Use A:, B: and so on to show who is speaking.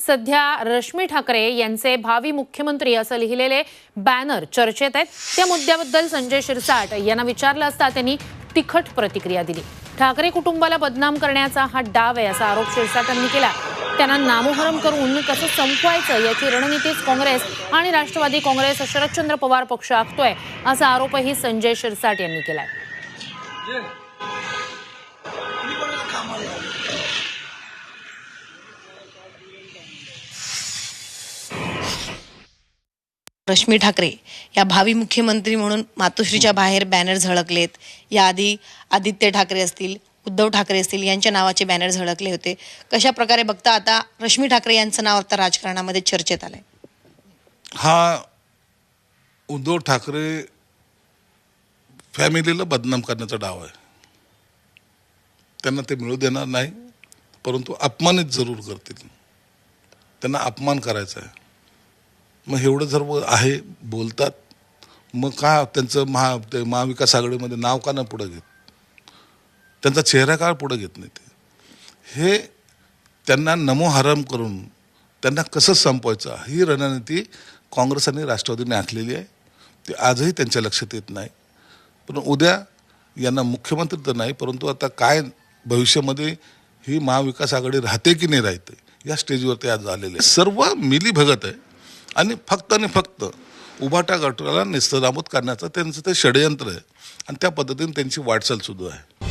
A: सध्या रश्मी ठाकरे यांचे भावी मुख्यमंत्री असं लिहिलेले बॅनर चर्चेत आहेत. त्या मुद्द्याबद्दल संजय शिरसाट यांना विचारलं असता त्यांनी तिखट प्रतिक्रिया दिली. ठाकरे कुटुंबाला बदनाम करण्याचा हा डाव आहे असा आरोप शिरसाटांनी केला. त्यांना नामोहरम करून कसं संपवायचं याची रणनीतीच काँग्रेस आणि राष्ट्रवादी काँग्रेस शरदचंद्र पवार पक्ष आखतोय असा आरोपही संजय शिरसाट यांनी केलाय.
B: रश्मी ठाकरे या भावी मुख्यमंत्री म्हणून मातोश्रीच्या बाहेर बॅनर झळकलेत. याआधी आदित्य ठाकरे असतील उद्धव ठाकरे असतील यांच्या नावाचे बॅनर झळकले होते. कशा प्रकारे बघता आता रश्मी ठाकरे यांचं नाव आता राजकारणामध्ये चर्चेत आलंय?
C: हा उद्धव ठाकरे फॅमिलीला बदनाम करण्याचा डाव आहे. त्यांना ते मिळू देणार नाही परंतु अपमानित जरूर करतील. त्यांना अपमान करायचा आहे. मग एवढं जर आहे बोलतात मग का त्यांचं महा ते महाविकास आघाडीमध्ये नाव का नाही पुढं घेत? त्यांचा चेहरा का पुढं घेत नाही ते? हे त्यांना नमो हराम करून त्यांना कसं संपवायचं? ही रणनीती काँग्रेस आणि राष्ट्रवादीने आखलेली आहे. ते आजही त्यांच्या लक्षात येत नाही. पण उद्या यांना मुख्यमंत्री तर नाही परंतु आता काय भविष्यामध्ये ही महाविकास आघाडी राहते की नाही राहते या स्टेजवरती आज आलेले आहे. सर्व मिली भगत आहे. आणि फक्त आणि फक्त उभाटा गटाला निस्तरामूत करण्याचं त्यांचं ते षडयंत्र आहे. आणि त्या पद्धतीने त्यांची वाटचाल सुरू आहे.